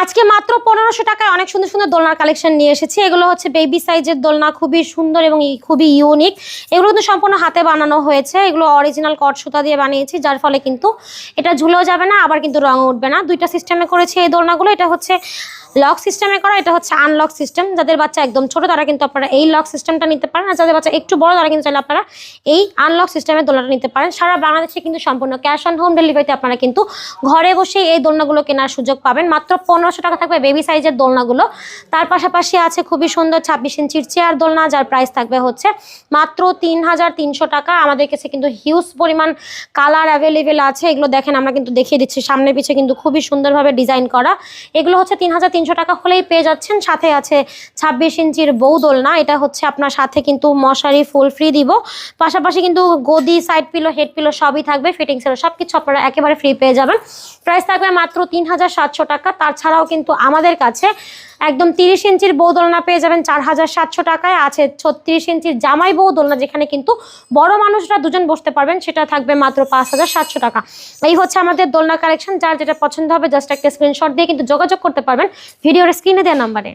আজকে মাত্র পনেরোশো টাকায় অনেক সুন্দর সুন্দর দোলনার কালেকশন নিয়ে এসেছি। এগুলো হচ্ছে বেবি সাইজের দোলনা, খুবই সুন্দর এবং খুবই ইউনিক এগুলো কিন্তু সম্পূর্ণ হাতে বানানো হয়েছে। এগুলো অরিজিনাল কট সুতা দিয়ে বানিয়েছি, যার ফলে কিন্তু এটা ঝুলেও যাবে না, আবার কিন্তু রঙ উঠবে না। দুইটা সিস্টেমে করেছি এই দোলনাগুলো। এটা হচ্ছে লক সিস্টেমে করা, এটা হচ্ছে আনলক সিস্টেম যাদের বাচ্চা একদম ছোট, তারা কিন্তু আপনারা এই লক সিস্টেমটা নিতে পারেন। আর যাদের বাচ্চা একটু বড়, তারা কিন্তু চাইলে আপনারা এই আনলক সিস্টেমের দোলনাটা নিতে পারেন। সারা বাংলাদেশে কিন্তু সম্পূর্ণ ক্যাশ অন হোম ডেলিভারিতে আপনারা কিন্তু ঘরে বসেই এই দোলনাগুলো কেনার সুযোগ পাবেন। মাত্র পনেরোশো টাকা থাকবে বেবি সাইজের দোলনাগুলো। তার পাশাপাশি আছে খুবই সুন্দর ছাব্বিশ ইঞ্চির চেয়ার দোলনা, যার প্রাইস থাকবে হচ্ছে মাত্র তিন হাজার তিনশো টাকা। আমাদের কাছে কিন্তু হিউজ পরিমাণ কালার অ্যাভেলেবেল আছে। এগুলো দেখেন, আমরা কিন্তু দেখিয়ে দিচ্ছি। সামনে পিছে কিন্তু খুবই সুন্দরভাবে ডিজাইন করা। এগুলো হচ্ছে তিন হাজার তিনশো টাকা হলেই পেয়ে যাচ্ছেন। সাথে আছে ছাব্বিশ ইঞ্চির বৌদল না এটা হচ্ছে আপনার সাথে কিন্তু মশারি, ফুল ফ্রি দিব। পাশাপাশি কিন্তু গদি সাইড পিলো হেড পিলো সবই থাকবে। ফিটিংসের সব কিছু আপনারা একেবারে ফ্রি পেয়ে যাবেন। প্রাইস থাকবে মাত্র তিন হাজার সাতশো টাকা। তাছাড়াও কিন্তু আমাদের কাছে একদম তিরিশ ইঞ্চির বউ দোলনা পেয়ে যাবেন চার হাজার সাতশো টাকায়। আছে ছত্রিশ ইঞ্চির জামাই বউ দোলনা যেখানে কিন্তু বড় মানুষরা দুজন বসতে পারবেন, সেটা থাকবে মাত্র পাঁচ হাজার সাতশো টাকা। এই হচ্ছে আমাদের দোলনা কালেকশন যার যেটা পছন্দ হবে জাস্ট একটা স্ক্রিনশট দিয়ে কিন্তু যোগাযোগ করতে পারবেন। ভিডিওর স্ক্রিনে দেওয়া নাম্বারে